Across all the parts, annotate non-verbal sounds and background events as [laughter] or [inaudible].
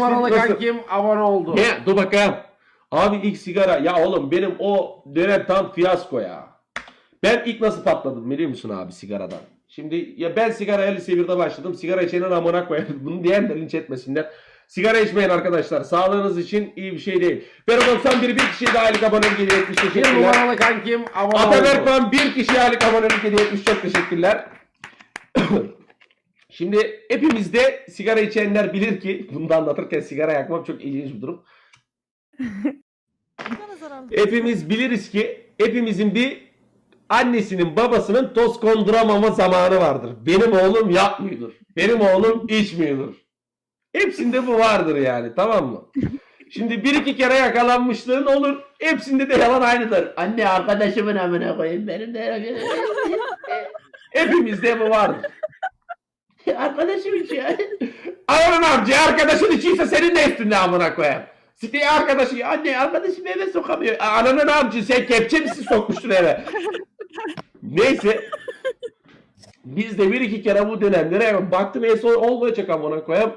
numaralı Nasıl? kankim abone oldu. Ne? Dur bakayım. Abi ilk sigara. Ya oğlum benim o dönem tam fiyasko ya. Ben ilk nasıl patladım biliyor musun abi sigaradan? Şimdi ya ben sigaraya lise 1'de başladım. Sigara içenin amına koyarım. [laughs] Bunu diyen de linç etmesinler. Sigara içmeyin arkadaşlar. Sağlığınız için iyi bir şey değil. Ben 91 bir kişiye de aylık abonelik hediye etmiş. Bir Teşekkürler. numaralı kankim abone Ataberk oldu. Van bir kişiye aylık abonelik hediye etmiş. Çok teşekkürler. [clears throat] Şimdi hepimizde sigara içenler bilir ki [laughs] bunu da anlatırken sigara yakmam çok ilginç bir durum. [laughs] Hepimiz biliriz ki hepimizin bir annesinin babasının toz konduramama zamanı vardır. Benim oğlum yapmıyordur. Benim oğlum içmiyordur. Hepsinde bu vardır yani tamam mı? [laughs] Şimdi bir iki kere yakalanmışlığın olur. Hepsinde de yalan aynıdır. Anne arkadaşımın amına koyayım benim de. Hepimizde bu vardır. [laughs] Arkadaşım içiyor. Ananın amca arkadaşın içiyse senin de üstünde amına koyayım. Siteye arkadaşı anne arkadaşım eve sokamıyor. Ananın amcı sen kepçe misin sokmuştun eve. Neyse. Biz de bir iki kere bu dönemlere baktım en son olmayacak amına koyayım.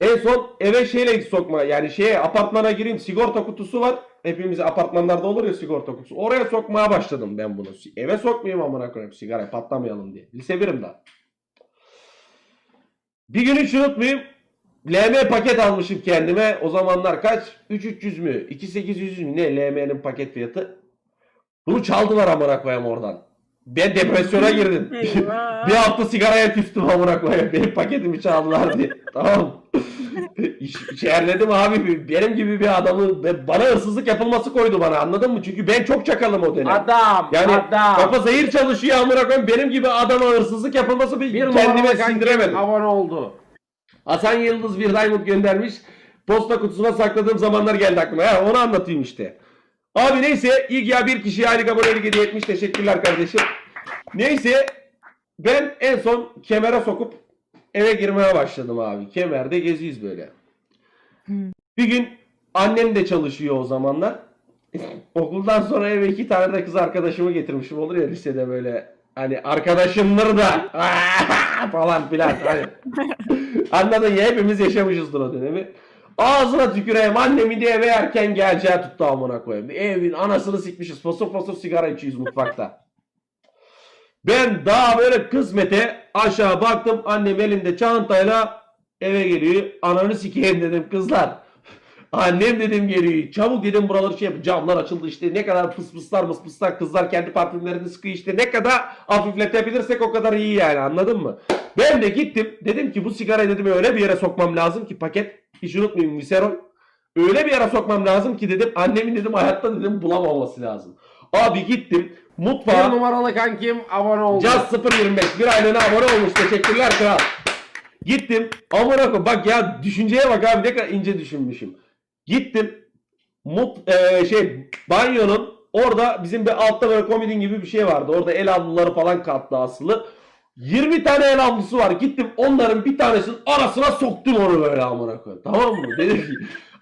En son eve şeyle sokma yani şeye apartmana gireyim sigorta kutusu var. Hepimiz apartmanlarda olur ya sigorta kutusu. Oraya sokmaya başladım ben bunu. Eve sokmayayım amına koyayım sigara patlamayalım diye. Lise birim daha. Bir gün hiç unutmayayım. LM paket almışım kendime. O zamanlar kaç? 3300 mü? 2800 mü? Ne LM'nin paket fiyatı? Bunu çaldılar amına koyayım oradan. Ben depresyona girdim. [laughs] Bir hafta sigaraya küstüm amına koyayım. Benim paketimi çaldılar diye. tamam. İş, içerledim abi. Benim gibi bir adamı bana hırsızlık yapılması koydu bana anladın mı? Çünkü ben çok çakalım o dönem. Adam, Yani adam. kafa zehir çalışıyor amına koyayım. Benim gibi adama hırsızlık yapılması bir, bir kendime sindiremedim. abone oldu. Hasan Yıldız bir diamond göndermiş. Posta kutusuna sakladığım zamanlar geldi aklıma. Ya onu anlatayım işte. Abi neyse ilk ya bir kişiye aylık abonelik hediye etmiş. Teşekkürler kardeşim. Neyse ben en son kemere sokup eve girmeye başladım abi. Kemerde geziyiz böyle. Bir gün annem de çalışıyor o zamanlar. [laughs] Okuldan sonra eve iki tane de kız arkadaşımı getirmişim. Olur ya lisede böyle hani arkadaşımdır da [laughs] falan filan. Hani. [laughs] Anladın ya hepimiz yaşamışızdır o dönemi. Ağzına tüküreyim annemi de eve erken geleceği tuttu amına koyayım. Evin anasını sikmişiz. Fosur fosur sigara içiyoruz mutfakta. Ben daha böyle kısmete aşağı baktım. Annem elinde çantayla eve geliyor. Ananı sikeyim dedim kızlar. Annem dedim geliyor. Çabuk dedim buraları şey yap. Camlar açıldı işte. Ne kadar pıs pıslar mıs pıslar kızlar kendi parfümlerini sıkıyor işte. Ne kadar hafifletebilirsek o kadar iyi yani anladın mı? Ben de gittim. Dedim ki bu sigarayı dedim öyle bir yere sokmam lazım ki paket. Hiç unutmayayım Viserol. Öyle bir yere sokmam lazım ki dedim. Annemin dedim hayatta dedim bulamaması lazım. Abi gittim. Bir Mutfağa. numaralı kankim abone oldu. Caz 025 bir aylığına abone olmuş. Teşekkürler kral. Gittim. Amına koyayım. Bak ya düşünceye bak abi ne kadar ince düşünmüşüm. Gittim. Mut, eee, şey banyonun orada bizim bir altta böyle komodin gibi bir şey vardı. Orada el havluları falan katlı asılı. 20 tane el havlusu var. Gittim onların bir tanesinin arasına soktum onu böyle amına koyayım. Tamam mı? Dedim ki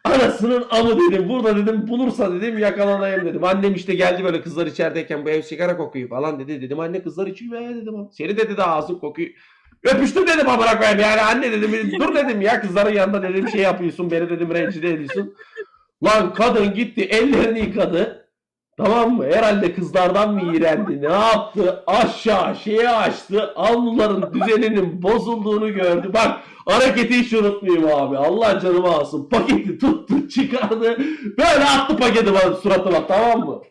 anasının amı dedim. Burada dedim bulursa dedim yakalanayım dedim. Annem işte geldi böyle kızlar içerideyken bu ev sigara kokuyor falan dedi. Dedim anne kızlar içiyor be dedim. Seni de dedi ağzın kokuyor. Öpüştüm dedim amına koyayım yani anne dedim dur dedim ya kızların yanında dedim şey yapıyorsun beni dedim rencide ediyorsun. Lan kadın gitti ellerini yıkadı. Tamam mı? Herhalde kızlardan mı iğrendi? Ne yaptı? Aşağı şeye açtı. Alnıların düzeninin bozulduğunu gördü. Bak hareketi hiç unutmayayım abi. Allah canımı alsın. Paketi tuttu çıkardı. Böyle attı paketi bana suratıma tamam mı?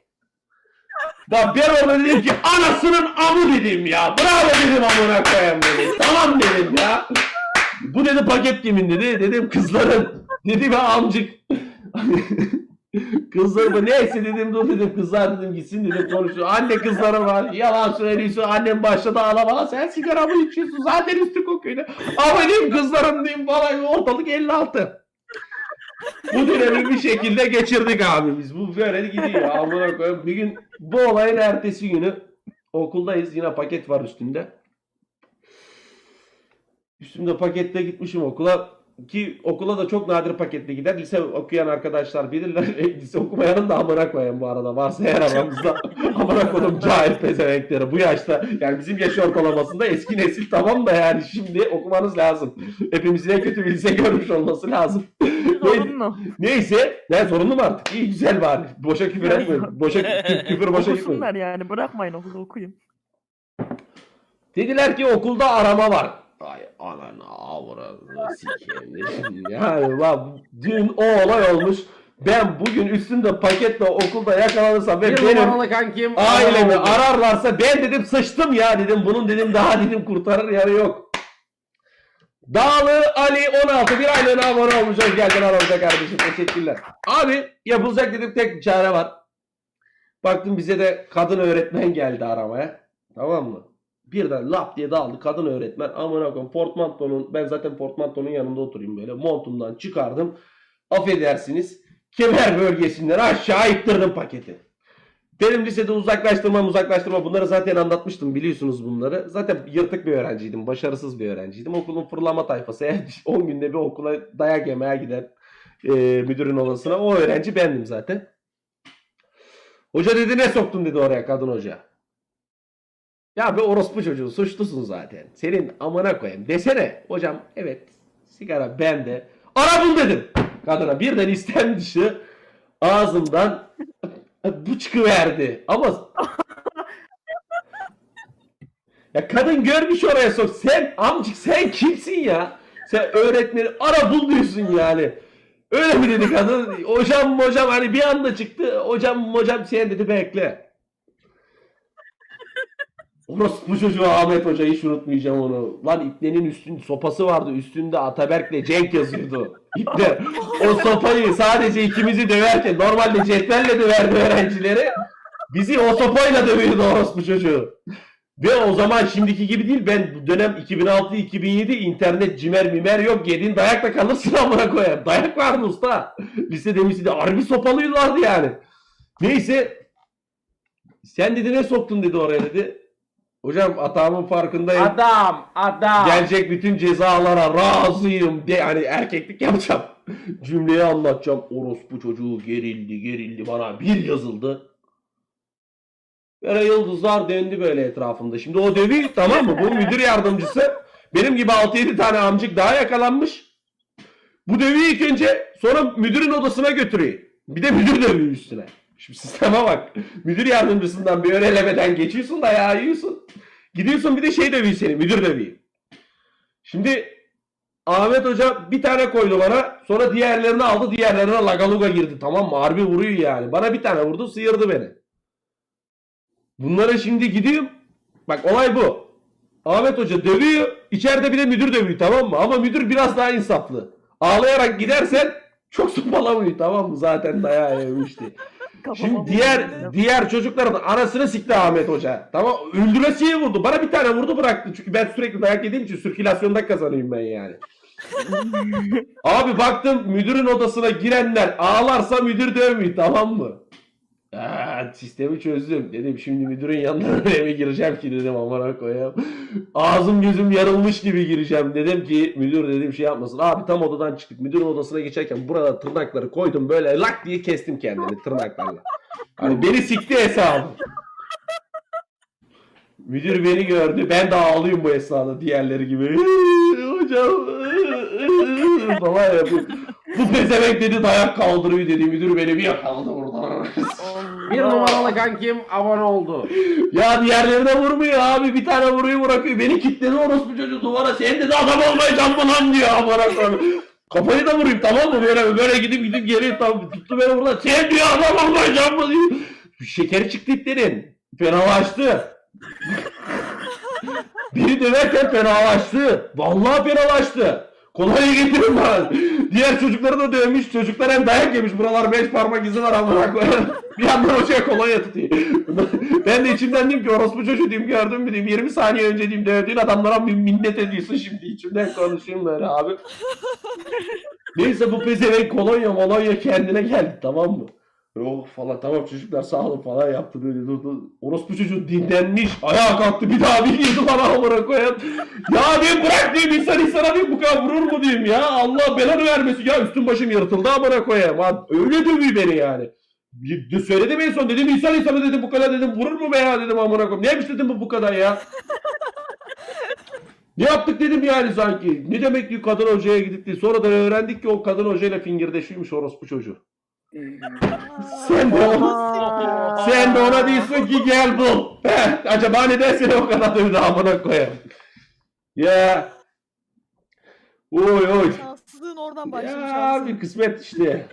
Bak ben orada dedim ki anasının amı dedim ya. Bravo dedim amına koyayım dedim. Tamam dedim ya. Bu dedi paket kimin dedi. Dedim kızların. Dedi be amcık. [laughs] Kızlarım neyse dedim dur dedim kızlar dedim gitsin dedim konuşuyor. Anne kızlarım var yalan söylüyorsun annem başladı ağlamaya sen sigara mı içiyorsun zaten üstü kokuyor. Ama dedim kızlarım diyeyim falan ortalık 56. Bu dönemi bir şekilde geçirdik abi biz. Bu böyle gidiyor. Amına koyayım. Bir gün bu olayın ertesi günü okuldayız. Yine paket var üstünde. Üstümde pakette gitmişim okula. Ki okula da çok nadir paketli gider. Lise okuyan arkadaşlar bilirler. [laughs] Lise okumayanın da amına koyayım bu arada. Varsa yer aramızda. [laughs] amına koydum cahil pezevenkleri. Bu yaşta yani bizim yaş ortalamasında eski nesil tamam da yani şimdi okumanız lazım. Hepimizin en kötü bir lise görmüş olması lazım. [laughs] Zorunlu. Neyse. Ne sorunlu mu artık? İyi güzel bari. Boşa küfür etme. Boşa kü- küfür boşa gitme. Okusunlar yani bırakmayın okulu okuyun. Dediler ki okulda arama var. Ay ananı avradını sikeyim. [laughs] Yani bak dün o olay olmuş. Ben bugün üstümde paketle okulda yakalanırsam ve Bir benim numaralı kankim ailemi oldu. ararlarsa ben dedim sıçtım ya dedim. Bunun dedim daha dedim kurtarır yanı yok. Dağlı Ali 16 bir aylığına abone olmuş. Hoş geldin aramıza kardeşim. Teşekkürler. Abi yapılacak dedim tek bir çare var. Baktım bize de kadın öğretmen geldi aramaya. Tamam mı? Birden lap diye dağıldı kadın öğretmen. Amına koyayım portmantonun ben zaten portmantonun yanında oturayım böyle montumdan çıkardım. Affedersiniz kemer bölgesinden aşağı ittirdim paketi. Benim lisede uzaklaştırma uzaklaştırma bunları zaten anlatmıştım biliyorsunuz bunları. Zaten yırtık bir öğrenciydim. Başarısız bir öğrenciydim. Okulun fırlama tayfası. Eğer 10 günde bir okula dayak yemeye gider e, müdürün odasına. O öğrenci bendim zaten. Hoca dedi ne soktun dedi oraya kadın hoca. Ya be orospu çocuğu suçlusun zaten. Senin amına koyayım desene. Hocam evet sigara bende. Ara bul dedim. Kadına birden istem dışı ağzımdan bu çıkıverdi. Ama [laughs] ya kadın görmüş oraya sok. Sen amcık sen kimsin ya? Sen öğretmeni ara bul diyorsun yani. Öyle mi dedi kadın? Hocam hocam hani bir anda çıktı. Hocam hocam sen dedi bekle. Orospu çocuğu Ahmet Hoca hiç unutmayacağım onu. Lan ipnenin üstünde sopası vardı. Üstünde Ataberk'le Cenk yazıyordu. [laughs] İpne o sopayı sadece ikimizi döverken normalde cetvelle döverdi öğrencileri. Bizi o sopayla dövüyordu orospu çocuğu. Ve o zaman şimdiki gibi değil. Ben dönem 2006-2007 internet cimer mimer yok. Yediğin dayakla kalırsın amına koyayım. Dayak vardı usta. Lisede miside harbi sopalıyorlardı yani. Neyse. Sen dedi ne soktun dedi oraya dedi. Hocam hatamın farkındayım. Adam, adam. Gelecek bütün cezalara razıyım de hani erkeklik yapacağım. [laughs] Cümleyi anlatacağım. Orospu çocuğu gerildi gerildi bana bir yazıldı. Böyle yıldızlar döndü böyle etrafımda. Şimdi o dövü tamam mı? Bu müdür yardımcısı. Benim gibi 6-7 tane amcık daha yakalanmış. Bu dövüyü ilk önce sonra müdürün odasına götürüyor. Bir de müdür dövüyor üstüne. Şimdi sisteme bak. Müdür yardımcısından bir ön elemeden geçiyorsun da ya yiyorsun. Gidiyorsun bir de şey dövüyor seni. Müdür dövüyor. Şimdi Ahmet Hoca bir tane koydu bana. Sonra diğerlerini aldı. Diğerlerine lagaluga girdi. Tamam mı? Harbi vuruyor yani. Bana bir tane vurdu. Sıyırdı beni. Bunlara şimdi gidiyorum. Bak olay bu. Ahmet Hoca dövüyor. İçeride bir de müdür dövüyor tamam mı? Ama müdür biraz daha insaflı. Ağlayarak gidersen çok [laughs] sopalamıyor tamam mı? Zaten dayağı yemişti. Kafama Şimdi diğer diğer çocukların anasını sikti Ahmet Hoca. Tamam öldüresiye vurdu. Bana bir tane vurdu bıraktı. Çünkü ben sürekli dayak yediğim için sirkülasyonda kazanıyorum ben yani. [laughs] Abi baktım müdürün odasına girenler ağlarsa müdür dövmüyor tamam mı? Aa, sistemi çözdüm. Dedim şimdi müdürün yanına [laughs] mi gireceğim ki dedim amına koyayım. Ağzım gözüm yarılmış gibi gireceğim. Dedim ki müdür dedim şey yapmasın. Abi tam odadan çıktık. Müdürün odasına geçerken burada tırnakları koydum böyle lak diye kestim kendimi tırnaklarla. Hani beni sikti hesabı. Müdür beni gördü. Ben de ağlıyorum bu esnada diğerleri gibi. [laughs] Hocam [laughs] falan yapıyor. Bu pezevenk dedi dayak kaldırıyor dedi. Müdür beni bir yakaladı. Bir numaralı kankim abone oldu. ya diğerlerine vurmuyor abi. Bir tane vuruyor bırakıyor. Beni kilitledi orospu çocuğu duvara. Sen dedi adam olmayacağım mı lan diyor. Amına koyayım. Kafayı da vurayım tamam mı? Böyle böyle gidip gidip geri tam tuttu beni burada. Sen diyor adam olmayacağım mı diyor. Şekeri çıktı iplerin. Fenalaştı. Biri döverken fenalaştı. Vallahi fenalaştı. Kolonya getirin bana. Diğer çocukları da dövmüş. Çocuklar hem dayak yemiş. Buralar beş parmak izi var amına koyayım. [laughs] Bir yandan hocaya kolonya tutuyor. [laughs] ben de içimden diyeyim ki orospu çocuğu diyeyim gördün mü diyeyim. 20 saniye önce diyeyim dövdüğün adamlara bir minnet ediyorsun şimdi. içimden konuşayım böyle abi. [laughs] Neyse bu pezevenk kolonya molonya kendine geldi tamam mı? Oh falan tamam çocuklar sağ olun falan yaptı böyle durdu. Orospu çocuğu dinlenmiş. Ayağa kalktı bir daha bir girdi bana amına koyayım. Ya diyeyim bırak diyeyim insan insana diyeyim bu kadar vurur mu diyeyim ya. Allah belanı vermesin. Ya üstüm başım yırtıldı amına koyayım. Ha, öyle dövüyor beni yani. Bir- Söyledim en son dedim insan insana dedim bu kadar dedim vurur mu be ya dedim amına koyayım. Neymiş dedim bu bu kadar ya. [laughs] Ne yaptık dedim yani sanki. Ne demek ki kadın hocaya gidip de sonradan öğrendik ki o kadın hocayla fingirdeşiyormuş orospu çocuğu. Sen de ona, sen de ona diyorsun ki gel bul. Heh, acaba neden seni o kadar dövdü amına koyayım. Ya. Oy oy. Şanssızlığın oradan başlamış Ya bir kısmet işte.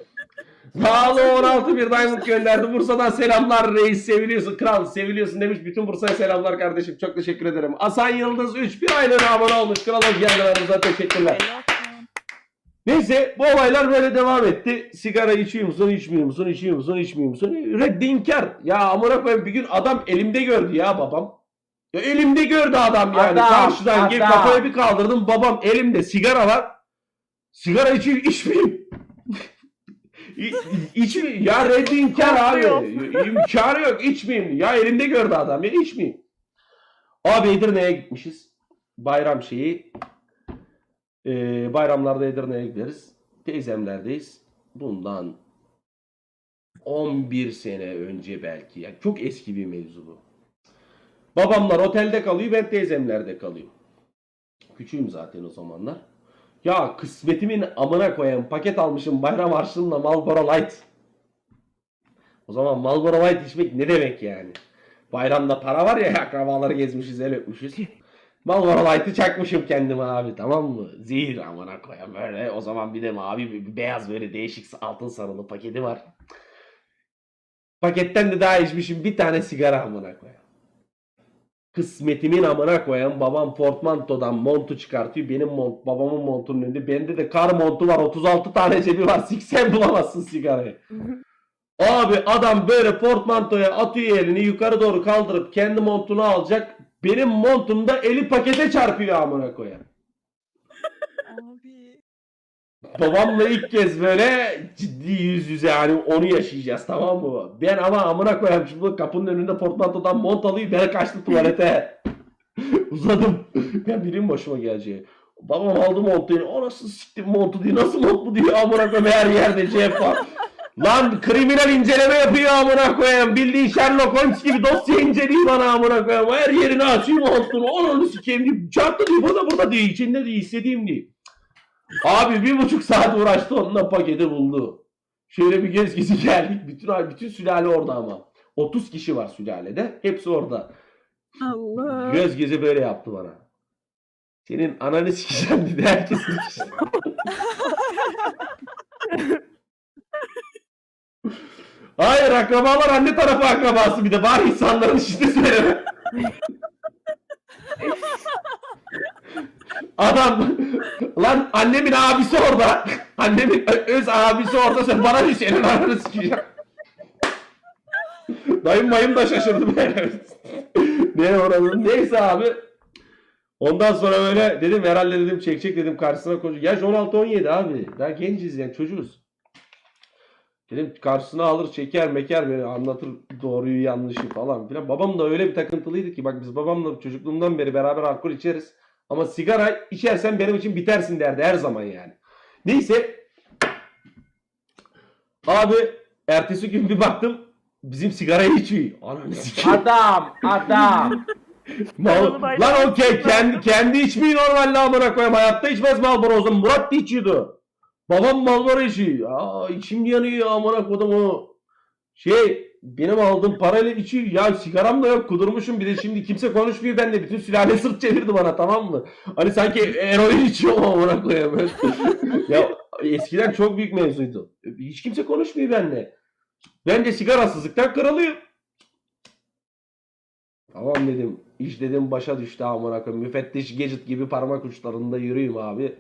Pahalı 16 bir diamond gönderdi. Bursa'dan selamlar reis seviliyorsun. Kral seviliyorsun demiş. Bütün Bursa'ya selamlar kardeşim. Çok teşekkür ederim. Hasan Yıldız 3 bir aylığına abone olmuş. Kral hoş geldin aramıza. Teşekkürler. Neyse bu olaylar böyle devam etti. Sigara içiyor musun, içmiyor musun, içiyor musun, içmiyor musun? Reddi inkar. Ya amına koyayım bir gün adam elimde gördü ya babam. Ya elimde gördü adam yani. Adam, Karşıdan gelip adam. kafaya bir kaldırdım. Babam elimde sigara var. Sigara içeyim, içmeyeyim. İçmi ya reddi inkar abi. İmkanı yok içmeyeyim. Ya elimde gördü adam. Ya içmeyeyim. Abi Edirne'ye gitmişiz. Bayram şeyi. Ee, bayramlarda Edirne'ye gideriz. Teyzemlerdeyiz. Bundan 11 sene önce belki. Yani çok eski bir mevzu bu. Babamlar otelde kalıyor, ben teyzemlerde kalıyorum. Küçüğüm zaten o zamanlar. Ya kısmetimin amına koyayım paket almışım bayram harçlığında Marlboro Light. O zaman Marlboro Light içmek ne demek yani? Bayramda para var ya [laughs] akrabaları gezmişiz el öpmüşüz. Marlboro Light'ı çakmışım kendime abi tamam mı? Zehir amına koyayım böyle. O zaman bir de mavi bir, beyaz böyle değişik altın sarılı paketi var. Paketten de daha içmişim bir tane sigara amına koyayım. Kısmetimin amına koyan babam portmantodan montu çıkartıyor. Benim mont, babamın montunun önünde. Bende de kar montu var. 36 tane cebi var. Siksen bulamazsın sigarayı. Abi adam böyle portmantoya atıyor elini yukarı doğru kaldırıp kendi montunu alacak. Benim montumda eli pakete çarpıyor amına koyan. Abi. Babamla ilk kez böyle ciddi yüz yüze yani onu yaşayacağız tamam mı? Ben ama amına koyayım şimdi kapının önünde portmantodan mont alayım ben kaçtım tuvalete. [laughs] Uzadım. Ben birim başıma geleceği. Babam aldı montu. O nasıl siktim montu diye. Nasıl mont bu diyor amına koyayım her yerde cep var. Lan kriminal inceleme yapıyor amına koyayım. Bildiğin Sherlock Holmes gibi dosya inceliyor bana amına koyayım. Her yerini açayım montunu. Onu sikeyim diye. Çarptı diyor. Burada burada diyor. İçinde diyor. istediğim diyor. Abi bir buçuk saat uğraştı onunla paketi buldu. Şöyle bir gez gezi geldik. Bütün bütün sülale orada ama. 30 kişi var sülalede. Hepsi orada. Allah. Göz gezi böyle yaptı bana. Senin ananı sikeceğim dedi herkes. [laughs] Hayır akrabalar anne tarafı akrabası bir de bari insanların işte söyleme. Adam lan annemin abisi orada. Annemin öz abisi orada sen bana bir senin ananı sikeceğim. Dayım mayım da şaşırdı böyle. ne oranın neyse abi. Ondan sonra öyle dedim herhalde dedim çekecek dedim karşısına koyacak. Yaş 16-17 abi. Daha genciz yani çocuğuz. Dedim karşısına alır çeker meker beni anlatır doğruyu yanlışı falan filan. Babam da öyle bir takıntılıydı ki bak biz babamla çocukluğumdan beri beraber alkol içeriz. Ama sigara içersen benim için bitersin derdi her zaman yani. Neyse. Abi ertesi gün bir baktım bizim sigarayı içiyor. Ananı sikeyim. Adam, adam. [laughs] Mal, lan okey kendi, kendi içmeyi normalde amına koyayım. Hayatta içmez Malboro o zaman. Murat da içiyordu. Babam Malboro içiyor. Aa içim yanıyor amına kodum o. Şey benim aldığım parayla içiyor. Ya sigaram da yok kudurmuşum. Bir de şimdi kimse konuşmuyor benimle. Bütün sülale sırt çevirdi bana tamam mı? Hani sanki eroin içiyor [laughs] amına koyayım. [laughs] ya eskiden çok büyük mevzuydu. Hiç kimse konuşmuyor benimle. Bence sigarasızlıktan kırılıyor. Tamam dedim. İş dedim başa düştü amına koyayım. Müfettiş Gadget gibi parmak uçlarında yürüyüm abi.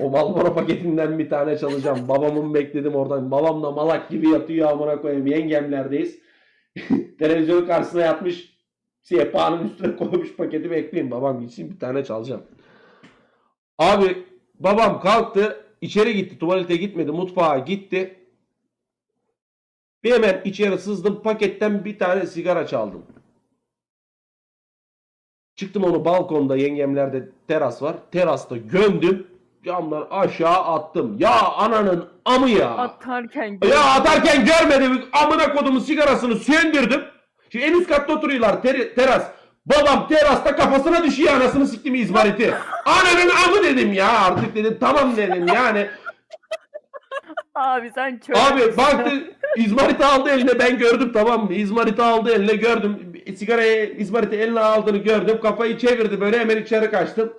O Marlboro paketinden bir tane çalacağım. Babamın bekledim oradan. Babam da malak gibi yatıyor amına koyayım. Yengemlerdeyiz. [laughs] Televizyonun karşısına yatmış. Sehpanın üstüne koymuş paketi bekleyin. Babam gitsin bir tane çalacağım. Abi babam kalktı. içeri gitti. Tuvalete gitmedi. Mutfağa gitti. Bir hemen içeri sızdım paketten bir tane sigara çaldım. Çıktım onu balkonda yengemlerde teras var. Terasta gömdüm. Camdan aşağı attım. Ya ananın amı ya. Atarken Ya atarken görmedim. Amına kodumun sigarasını söndürdüm. Şimdi en üst katta oturuyorlar ter- teras. Babam terasta kafasına düşüyor anasını siktim izmariti. Ananın amı dedim ya artık dedim tamam dedim yani. Abi sen çok Abi baktı izmariti aldı eline ben gördüm tamam mı? İzmariti aldı eline gördüm. Sigarayı izmariti eline aldığını gördüm. Kafayı çevirdi böyle hemen içeri kaçtım.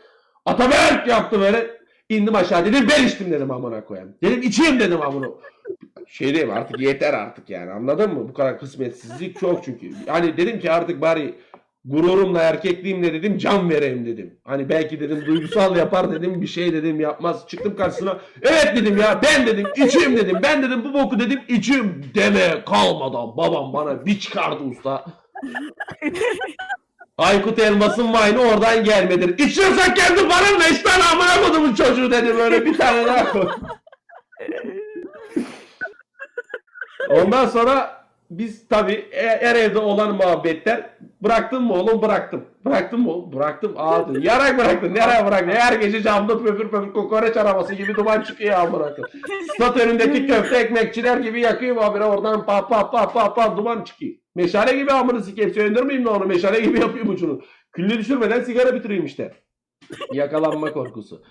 Ataberk yaptı böyle. İndim aşağı dedim ben içtim dedim amına koyayım. Dedim içeyim dedim amına. Şey diyeyim artık yeter artık yani anladın mı? Bu kadar kısmetsizlik çok çünkü. Hani dedim ki artık bari gururumla erkekliğimle dedim can vereyim dedim. Hani belki dedim duygusal yapar dedim bir şey dedim yapmaz. Çıktım karşısına evet dedim ya ben dedim içeyim dedim. Ben dedim bu boku dedim içeyim deme kalmadan babam bana bir çıkardı usta. [laughs] Aykut Elmas'ın vayını oradan gelmedir. İçiyorsan kendi paranla iç tane amına kodumun çocuğu dedi böyle bir tane daha koy. [laughs] Ondan sonra biz tabii e- her evde olan muhabbetler bıraktın mı oğlum bıraktım. Bıraktın mı oğlum bıraktım. Ağzı yarak bıraktın. Nereye bıraktın? Her gece camda pöpür pöpür kokoreç arabası gibi duman çıkıyor ya bıraktın. Stat önündeki köfte ekmekçiler gibi yakıyor habire oradan pa pa pa pa pa duman çıkıyor. Meşale gibi amını sikeyim söndürmeyeyim de onu meşale gibi yapıyorum ucunu. Küllü düşürmeden sigara bitireyim işte. Yakalanma korkusu.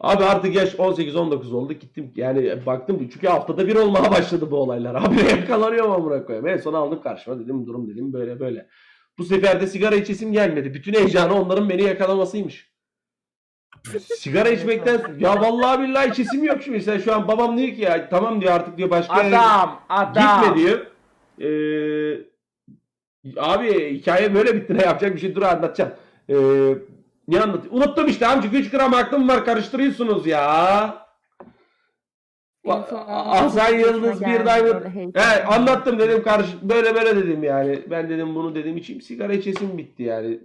Abi artık yaş 18-19 oldu gittim yani baktım çünkü haftada bir olmaya başladı bu olaylar. Abi yakalanıyorum amına koyayım. En son aldım karşıma dedim durum dedim böyle böyle. Bu sefer de sigara içesim gelmedi. Bütün heyecanı onların beni yakalamasıymış. sigara içmekten [laughs] ya vallahi billahi içesim yok şimdi. Mesela şu an babam diyor ki ya tamam diyor artık diyor başka Adam, adam. gitme diyor. Ee, abi hikaye böyle bitti ne yapacak bir şey dur anlatacağım. Ee, ne anlatayım? Unuttum işte amcık 3 gram aklım var karıştırıyorsunuz ya. Hasan Yıldız bir diamond. He, anlattım dedim karşı böyle böyle dedim yani. Ben dedim bunu dedim içeyim sigara içesim bitti yani.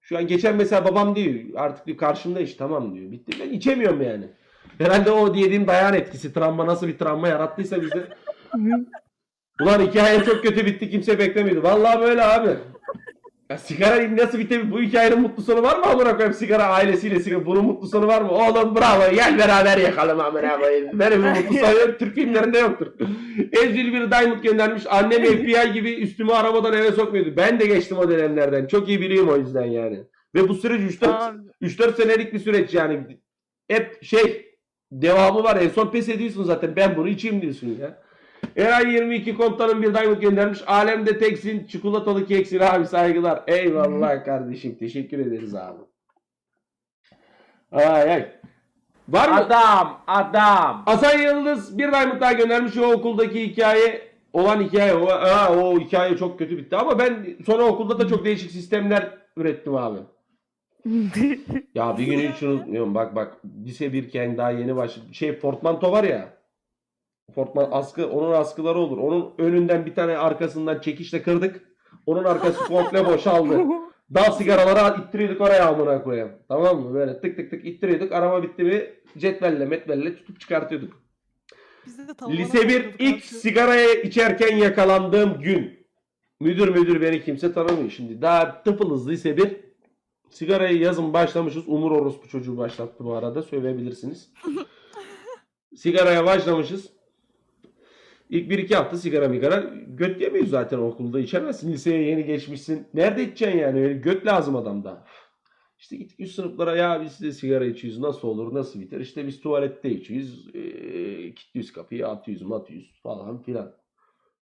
Şu an geçen mesela babam diyor artık diyor karşımda iş tamam diyor. Bitti ben içemiyorum yani. Herhalde o diyediğim dayan etkisi travma nasıl bir travma yarattıysa bizde. [laughs] Ulan hikaye çok kötü bitti kimse beklemiyordu. Vallahi böyle abi. Ya sigara nasıl bitebilir? Bu hikayenin mutlu sonu var mı amına koyayım? Sigara ailesiyle sigara. Bunun mutlu sonu var mı? Oğlum bravo gel beraber yakalım amına koyayım. Benim bir mutlu sonu yok. Türk filmlerinde yoktur. Ezil bir Diamond göndermiş. Annem FBI gibi üstümü aramadan eve sokmuyordu. Ben de geçtim o dönemlerden. Çok iyi biliyorum o yüzden yani. Ve bu süreç 3-4 Abi. 3-4 senelik bir süreç yani. Hep şey devamı var. En son pes ediyorsun zaten. Ben bunu içeyim diyorsun ya. Eray 22 komutanım bir diamond göndermiş. Alemde teksin, çikolatalı keksin abi saygılar. Eyvallah kardeşim. Teşekkür ederiz abi. Ay ay. Var mı? Adam, adam. Hasan Yıldız bir diamond daha göndermiş. O okuldaki hikaye olan hikaye. O, aa, o hikaye çok kötü bitti. Ama ben sonra okulda da çok değişik sistemler ürettim abi. [laughs] Ya bir gün hiç unutmuyorum. Bak bak lise birken daha yeni başladı. Şey portmanto var ya. Portman askı onun askıları olur. Onun önünden bir tane arkasından çekişle kırdık. Onun arkası komple boşaldı. [laughs] Dal sigaraları ittiriyorduk oraya amına koyayım. Tamam mı? Böyle tık tık tık ittiriyorduk. Arama bitti mi cetvelle metvelle tutup çıkartıyorduk. Lise 1 bakıyorduk ilk sigaraya içerken yakalandığım gün. Müdür müdür beni kimse tanımıyor şimdi. Daha tıpılız lise 1. Sigarayı yazın başlamışız. Umur orospu çocuğu başlattı bu arada. Söyleyebilirsiniz. [laughs] Sigaraya başlamışız. İlk bir iki hafta sigara migara göt yemiyoruz zaten okulda içemezsin. Liseye yeni geçmişsin. Nerede içeceksin yani? Öyle göt lazım adamda. İşte gittik üst sınıflara ya biz de sigara içiyoruz nasıl olur nasıl biter işte biz tuvalette içiyoruz ee, kilitliyoruz kapıyı atıyoruz matıyoruz falan filan.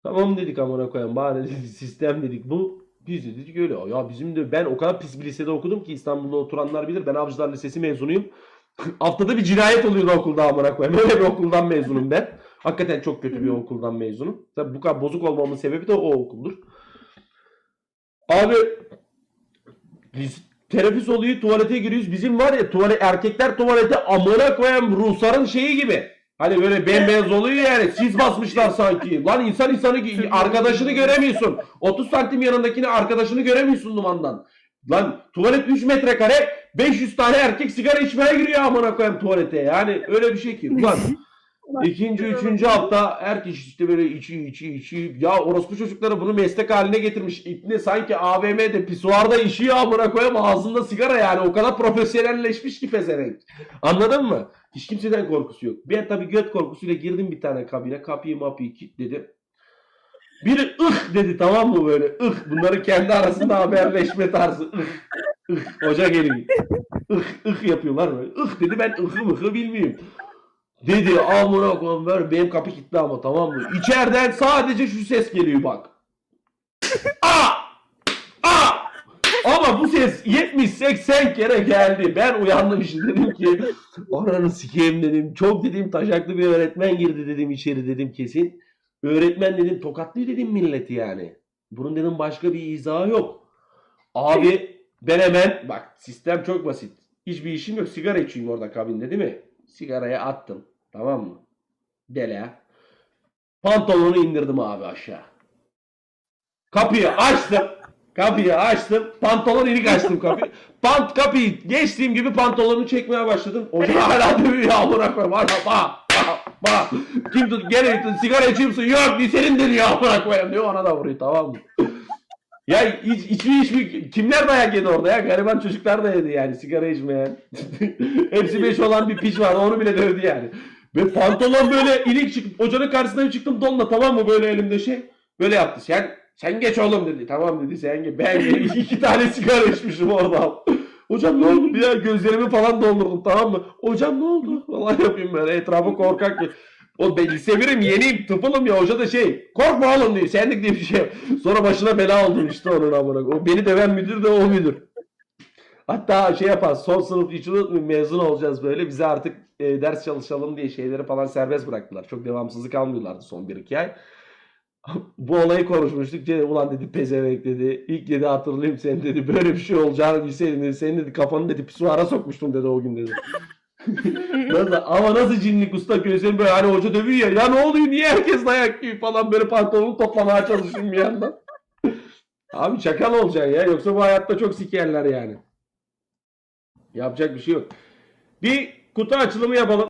Tamam dedik amına koyayım bari [laughs] sistem dedik bu. Biz de dedik öyle ya bizim de ben o kadar pis bir lisede okudum ki İstanbul'da oturanlar bilir ben Avcılar Lisesi mezunuyum. [laughs] Haftada bir cinayet oluyordu okulda amına koyayım. Öyle bir okuldan mezunum ben. Hakikaten çok kötü bir okuldan mezunum. Tabii bu kadar bozuk olmamın sebebi de o okuldur. Abi biz teneffüs oluyor tuvalete giriyoruz. Bizim var ya tuvalet erkekler tuvalete amına koyan Rusların şeyi gibi. Hani böyle bembeyaz oluyor yani. Siz basmışlar sanki. Lan insan insanı arkadaşını göremiyorsun. 30 santim yanındakini arkadaşını göremiyorsun dumandan. Lan tuvalet 3 metrekare 500 tane erkek sigara içmeye giriyor amına koyayım tuvalete. Yani öyle bir şey ki. Ulan [laughs] İkinci, üçüncü hafta herkes işte böyle içi içi içi. Ya orospu çocukları bunu meslek haline getirmiş. İpne sanki AVM'de pisuarda işiyor amına koyayım ağzında sigara yani. O kadar profesyonelleşmiş ki pezevenk. Anladın mı? Hiç kimseden korkusu yok. Ben tabii göt korkusuyla girdim bir tane kabine. Kapıyı mapıyı kilitledim. Biri ıh dedi tamam mı böyle ıh. Bunların kendi arasında haberleşme tarzı ıh. ıh. Hoca geliyor. ıh ıh yapıyorlar böyle. ıh dedi ben ıhı mıhı bilmiyorum. Dedi amına koyayım ver benim kapı kilitli ama tamam mı? İçeriden sadece şu ses geliyor bak. [laughs] Aa! Aa! Ama bu ses 70-80 kere geldi. Ben uyandım işte dedim ki ananı sikeyim dedim. Çok dedim taşaklı bir öğretmen girdi dedim içeri dedim kesin. Öğretmen dedim tokatlıyor dedim milleti yani. Bunun dedim başka bir izahı yok. Abi ben hemen bak sistem çok basit. Hiçbir işim yok. Sigara içiyorum orada kabinde değil mi? Sigarayı attım. Tamam mı? Dele. Pantolonu indirdim abi aşağı. Kapıyı açtım. Kapıyı açtım. Pantolon inik açtım kapıyı. Pant kapıyı geçtiğim gibi pantolonu çekmeye başladım. Hoca hala dövüyor amına koyayım. Hala bak bak. Kim tut gene tut, sigara içiyor musun? Yok bir senin de diyor amına koyayım diyor ona da vuruyor tamam mı? Ya iç, içmi içmi kimler dayak yedi orada ya? Gariban çocuklar da yedi yani sigara içmeyen. [laughs] Hepsi beş olan bir piç vardı onu bile dövdü yani. Ve pantolon böyle ilik çıkıp hocanın karşısına bir çıktım donla tamam mı böyle elimde şey. Böyle yaptı. Sen sen geç oğlum dedi. Tamam dedi sen geç. Ben [laughs] geç. iki tane sigara içmişim orada. Hocam ne oldu? Bir ya gözlerimi falan doldurdum tamam mı? Hocam ne oldu? Falan yapayım böyle etrafı korkak ki. O ben severim yeniyim tıpılım ya hoca da şey korkma oğlum diyor senlik diye bir şey. Sonra başına bela oldum işte onun amına. O beni döven müdür de o müdür. Hatta şey yapar son sınıf hiç unutmayın mezun olacağız böyle bize artık e, ders çalışalım diye şeyleri falan serbest bıraktılar. Çok devamsızlık almıyorlardı son 1-2 ay. [laughs] Bu olayı konuşmuştuk. Cem, Ulan dedi pezevenk dedi. İlk dedi hatırlayayım sen dedi. Böyle bir şey olacağını bilseydin dedi. Senin dedi kafanı dedi pisuara sokmuştum dedi o gün dedi. [laughs] nasıl, ama nasıl cinlik usta gözlerim böyle hani hoca dövüyor ya. Ya ne oluyor niye herkes dayak yiyor falan böyle pantolonu toplamaya çalışıyorum bir yandan. [laughs] Abi çakal olacaksın ya. Yoksa bu hayatta çok sikerler yani. Yapacak bir şey yok. Bir kutu açılımı yapalım.